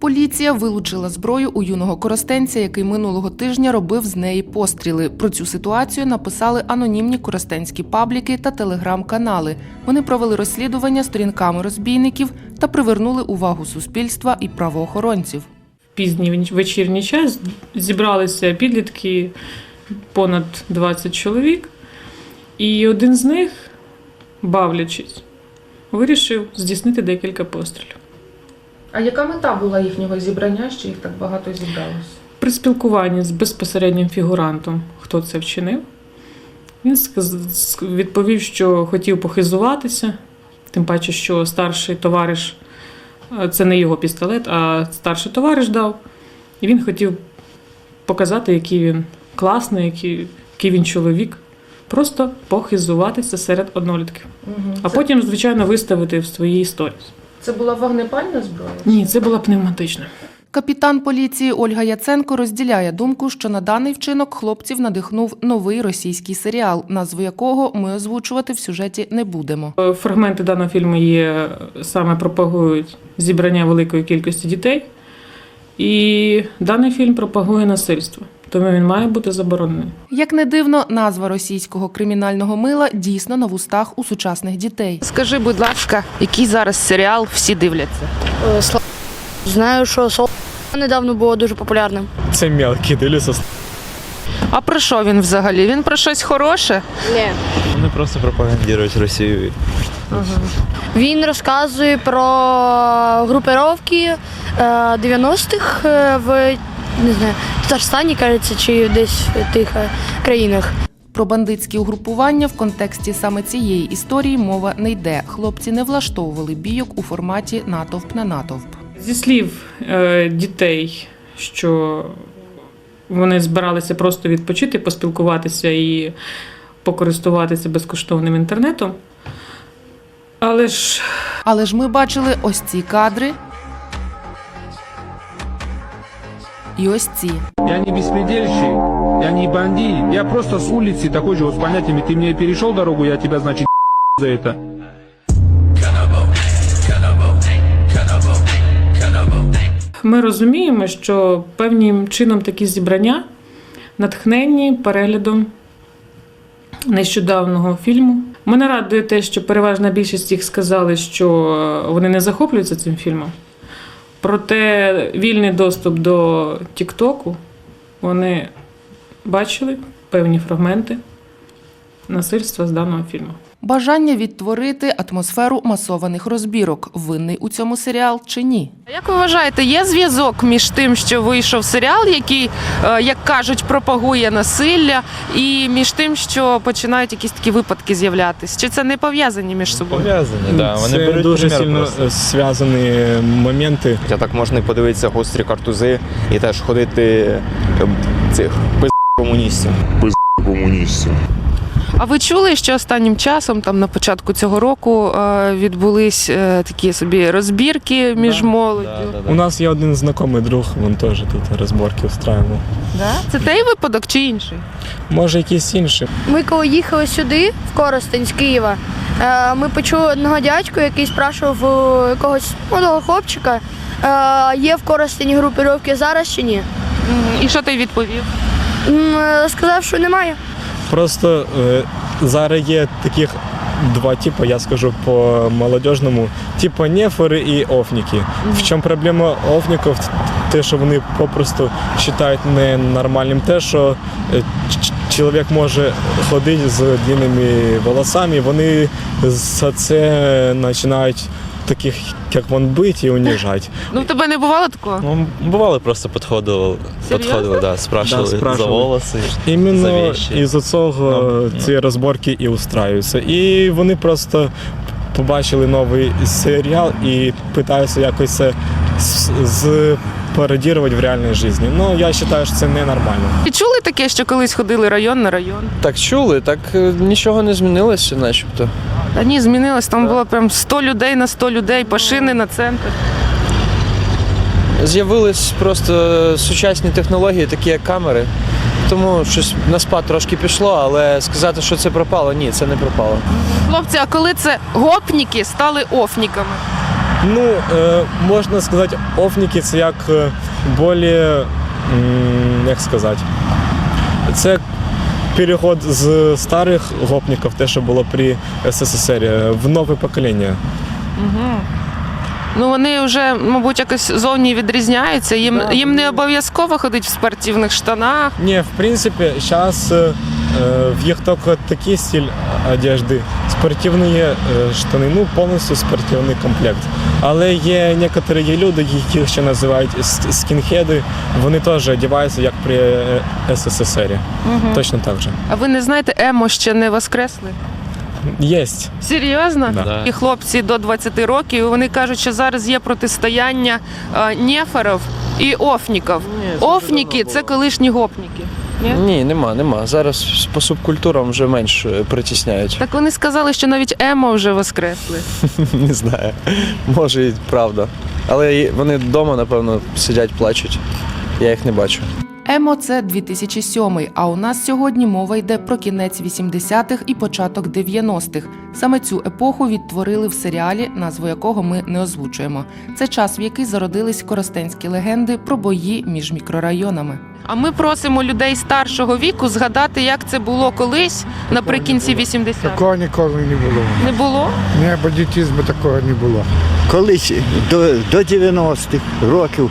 Поліція вилучила зброю у юного коростенця, який минулого тижня робив з неї постріли. Про цю ситуацію написали анонімні коростенські пабліки та телеграм-канали. Вони провели розслідування сторінками розбійників та привернули увагу суспільства і правоохоронців. пізній веч- вечірній час зібралися підлітки понад 20 чоловік, і один з них, бавлячись, вирішив здійснити декілька пострілів. А яка мета була їхнього зібрання, що їх так багато зібралось? При спілкуванні з безпосереднім фігурантом, хто це вчинив, він відповів, що хотів похизуватися, тим паче, що старший товариш е, це не його пістолет, а старший товариш дав. І він хотів показати, який він класний, який, який він чоловік. Просто похизуватися серед однолітків. А потім, звичайно, виставити в своїй історії. Це була вогнепальна зброя? Ні, це була пневматична. Капітан поліції Ольга Яценко розділяє думку, що на даний вчинок хлопців надихнув новий російський серіал, назву якого ми озвучувати в сюжеті не будемо. Е, Фрагменти даного фільму є саме пропагують зібрання великої кількості дітей. І даний фільм пропагує насильство, тому він має бути заборонений. Як не дивно, назва російського кримінального мила дійсно на вустах у сучасних дітей. Скажи, будь ласка, який зараз серіал всі дивляться? Е, Сла- Знаю, що Сол недавно було дуже популярним. Це мелкі, дивлюся. А про що він взагалі? Він про щось хороше? Ні. Вони просто пропагандують Росію. Він розказує про групировки е, 90-х е, в не знаю, Татарстані, кажеться, чи десь в тих е, країнах. Про бандитські угрупування в контексті саме цієї історії мова не йде. Хлопці не влаштовували бійок у форматі натовп на натовп. Зі слів е, дітей, що вони збиралися просто відпочити, поспілкуватися і покористуватися безкоштовним інтернетом. Але ж Але ж ми бачили ось ці кадри. І ось ці. Я не беспредельщик, я не бандит, я просто с улицы такой же вот с понятиями. Ты мне перешел дорогу, я тебя, значит, за это. Ми розуміємо, що певним чином такі зібрання натхненні переглядом нещодавнього фільму. Мене радує те, що переважна більшість їх сказали, що вони не захоплюються цим фільмом. Проте вільний доступ до Тіктоку вони бачили певні фрагменти насильства з даного фільму. Бажання відтворити атмосферу масованих розбірок. Винний у цьому серіал чи ні? Як ви вважаєте, є зв'язок між тим, що вийшов серіал, який, е, як кажуть, пропагує насилля, і між тим, що починають якісь такі випадки з'являтися? Чи це не пов'язані між собою? Пов'язані, да. Вони Це беруть дуже сильно просто. зв'язані моменти. А так можна подивитися гострі картузи і теж ходити е, цих пиз комуністів. Пиз комуністів. А ви чули, що останнім часом, там на початку цього року, е, відбулись е, такі собі розбірки між молоддю? Да, да, да. У нас є один знайомий друг, він теж тут розборки устраював. Да? Це той випадок чи інший? Може, якийсь інший. Ми коли їхали сюди, в Коростень з Києва, е, ми почули одного дядьку, який спрашував у якогось молодого хлопчика, є в Коростені групировки зараз чи ні. І що ти відповів? Сказав, що немає. Просто е, зараз є таких два типи, я скажу по молодіжному, типу нефори і офніки. В чому проблема офніків? Те, що вони попросту вважають ненормальним те, що е, чоловік може ходити з длинними волосами, вони за це починають таких, як він бити і уніжати. Ну, в тебе не бувало такого? Ну, бували, просто підходили, Серйозно? підходили, да, спрашивали, Да, спрашивали. за волоси. За Іменно вещи. із цього Ну, ці розборки і устраюються. І вони просто побачили новий серіал і питаються якось це з, з пародірувати в реальній житті. Ну я вважаю, що це ненормально. І чули таке, що колись ходили район на район? Так чули, так е, нічого не змінилося, начебто. Та ні, змінилось. Там було прям 100 людей на 100 людей, пашини на центр. З'явились просто сучасні технології, такі як камери. Тому щось на спад трошки пішло, але сказати, що це пропало, ні, це не пропало. Хлопці, а коли це гопніки стали офніками? Ну, е, можна сказати, офніки це як е, м, як сказати, це переход з старих гопників, те, що було при СССР, е, в нове покоління. Ну вони вже, мабуть, якось зовні відрізняються. Їм, їм не обов'язково ходити в спортивних штанах. Ні, в принципі, зараз в їх тільки такий стиль одежди. Спортивні е, штани, ну повністю спортивний комплект. Але є некоторі люди, яких ще називають скінхеди, вони теж одягаються як при е, СССР. Точно так же. А ви не знаєте, емо ще не воскресли? Єсть. Серйозно? Да. І хлопці до 20 років, вони кажуть, що зараз є протистояння е, неферів і офніків. Офніки це колишні гопніки. Ні? Ні, нема, нема. Зараз по субкультурам вже менш е, притісняють. Так вони сказали, що навіть емо вже воскресли. Не знаю. Може і правда. Але вони вдома, напевно, сидять, плачуть. Я їх не бачу. Емо це 2007, а у нас сьогодні мова йде про кінець 80-х і початок 90-х. Саме цю епоху відтворили в серіалі, назву якого ми не озвучуємо. Це час, в який зародились коростенські легенди про бої між мікрорайонами. А ми просимо людей старшого віку згадати, як це було колись наприкінці 80-х. Такого ніколи не було. Не було? Ні, бандитизму такого не було. колись до, до 90-х років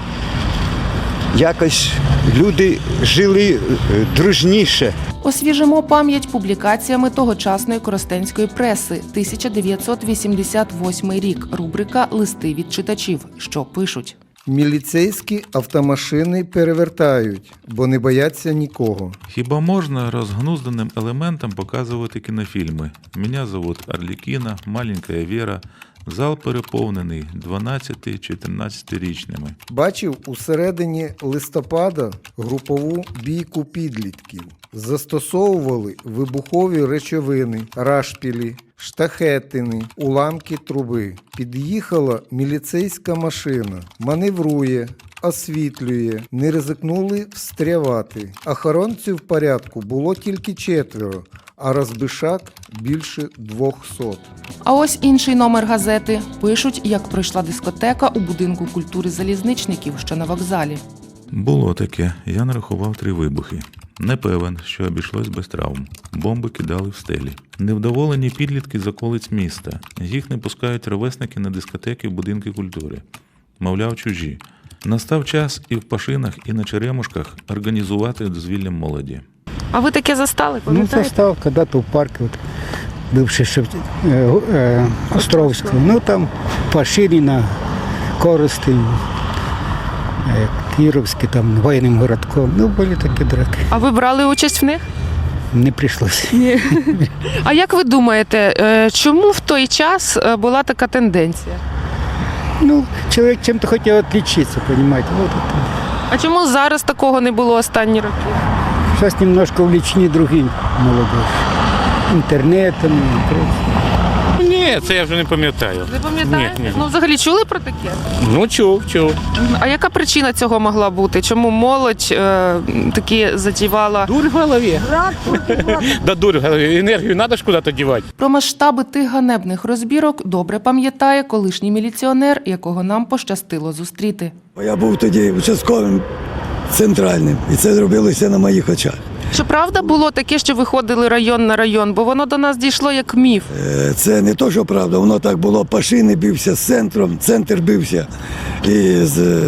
якось люди жили е, дружніше. Освіжимо пам'ять публікаціями тогочасної коростенської преси. 1988 рік. Рубрика Листи від читачів. Що пишуть. Міліцейські автомашини перевертають, бо не бояться нікого. Хіба можна розгнузданим елементам показувати кінофільми? Меня зовут Орлікіна, маленькая Віра. Зал переповнений 12-14 річними. Бачив у середині листопада групову бійку підлітків. Застосовували вибухові речовини, рашпілі, штахетини, уламки труби. Під'їхала міліцейська машина, маневрує, освітлює, не ризикнули встрявати. Охоронців порядку було тільки четверо, а розбишак більше двохсот. А ось інший номер газети. Пишуть, як пройшла дискотека у будинку культури залізничників, що на вокзалі. Було таке, я нарахував три вибухи. Не певен, що обійшлось без травм. Бомби кидали в стелі. Невдоволені підлітки з околиць міста. Їх не пускають ровесники на дискотеки в будинки культури. Мовляв, чужі. Настав час і в пашинах, і на черемушках організувати дозвілля молоді. А ви таке застали? Ну, Пам'ятаєте? застав когда-то в парке, вот, бывший Шев... э, гу- э, Островский. Ну, там Пашинина, Коростень, э, Кировский, там, военным городком. Ну, были такие драки. А ви брали участь в них? Не пришлось. А як ви думаєте, е, чому в той час е, була така тенденція? Ну, человек чем-то хотел отличиться, понимаете. Вот это. А чому зараз такого не було останні роки? Сейчас немножко увлечены другие молодежь. Прочим. Ні, це я вже не пам'ятаю. Ви пам'ятаєте? Ні, ні. Ну, взагалі чули про таке? Ну, чув, чув. А яка причина цього могла бути? Чому молодь е, такі затівала? Дурь в голові. Да дурь в голові. Енергію треба ж куди-то дівати. Про масштаби тих ганебних розбірок добре пам'ятає колишній міліціонер, якого нам пощастило зустріти. Я був тоді участковим центральним, і це зробилося на моїх очах. Що правда було таке, що виходили район на район, бо воно до нас дійшло як міф. Е, Це не то, що правда, воно так було. Пашини бився з центром, центр бився із е,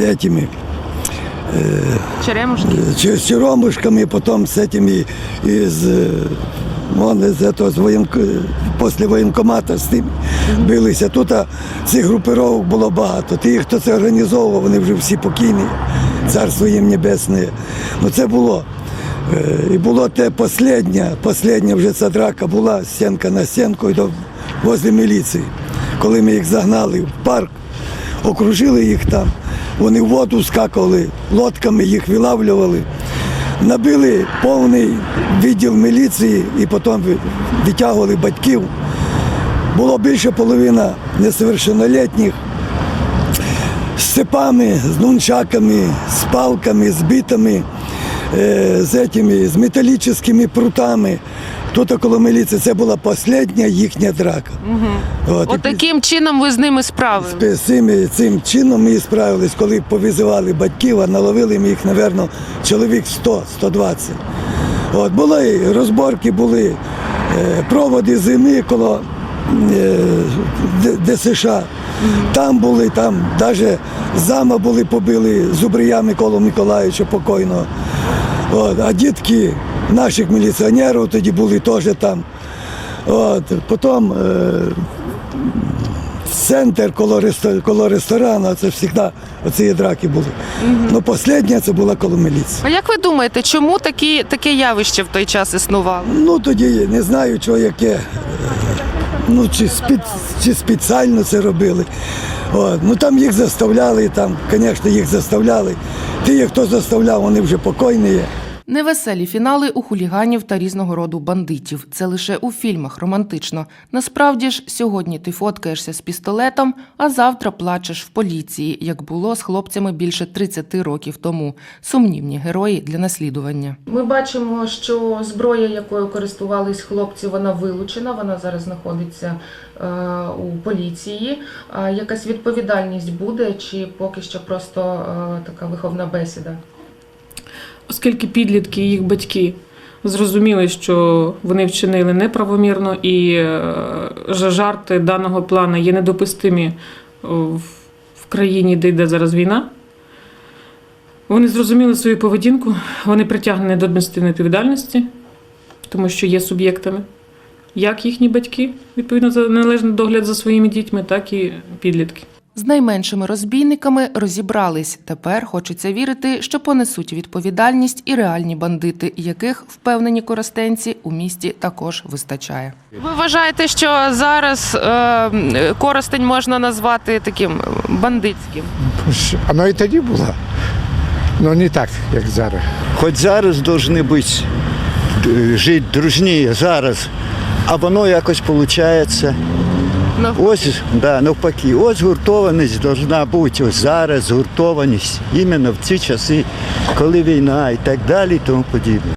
этими, Черемушки. чи- з черемушками, потім з этими, із, е, вон, з этого, з воєнк... після воєнкомата з тим билися. Тут а, цих групировок було багато. Ті, хто це організовував, вони вже всі покійні. Царство їм небесне. Ну це було. Е, І було те останнє, остання вже ця драка була стінка на стінку і возле міліції. Коли ми їх загнали в парк, окружили їх там, вони в воду скакали, лодками їх вилавлювали, набили повний відділ міліції і потім ви- витягували батьків. Було більше половина несовершеннолетніх з цепами, з нунчаками, з палками, з битами, е, з, этими, з металічними прутами. Тут коло міліції це була остання їхня драка. От, От таким чином ви з ними справили. з цим, цим чином ми і справились, коли повизивали батьків, а наловили ми їх, мабуть, чоловік 100-120. От, були розборки, були е, проводи зими коло е, ДСШ. Там були, там навіть зама були побили Зубрия Миколу Миколаївича покойного. От, а дітки наших міліціонерів тоді були теж там. От, потім е, центр коло, рестор- коло ресторану, це завжди оці драки були. Ну, остання це була коло міліції. А як ви думаєте, чому такі, таке явище в той час існувало? Ну тоді не знаю, чого яке. Ну, чи, спеціально це робили. От. Ну там їх заставляли, там, звісно, їх заставляли. Ті, хто заставляв, вони вже покойні. Невеселі фінали у хуліганів та різного роду бандитів. Це лише у фільмах романтично. Насправді ж, сьогодні ти фоткаєшся з пістолетом, а завтра плачеш в поліції, як було з хлопцями більше 30 років тому. Сумнівні герої для наслідування. Ми бачимо, що зброя, якою користувались хлопці, вона вилучена. Вона зараз знаходиться е, у поліції. Якась відповідальність буде, чи поки що просто е, така виховна бесіда? Оскільки підлітки і їх батьки зрозуміли, що вони вчинили неправомірно і е, жарти даного плану є недопустимі е, в країні, де йде зараз війна. Вони зрозуміли свою поведінку, вони притягнені до адміністративної відповідальності, тому що є суб'єктами, як їхні батьки, відповідно за належний догляд за своїми дітьми, так і підлітки. З найменшими розбійниками розібрались. Тепер хочеться вірити, що понесуть відповідальність і реальні бандити, яких впевнені коростенці у місті також вистачає. Ви вважаєте, що зараз е, коростень можна назвати таким бандитським? Воно і тоді було. Ну не так, як зараз. Хоч зараз повинні бути е, жити дружні зараз, а воно якось виходить. Ось да, навпаки, ось гуртованість повинна бути ось зараз, гуртованість іменно в ці часи, коли війна і так далі, і тому подібне.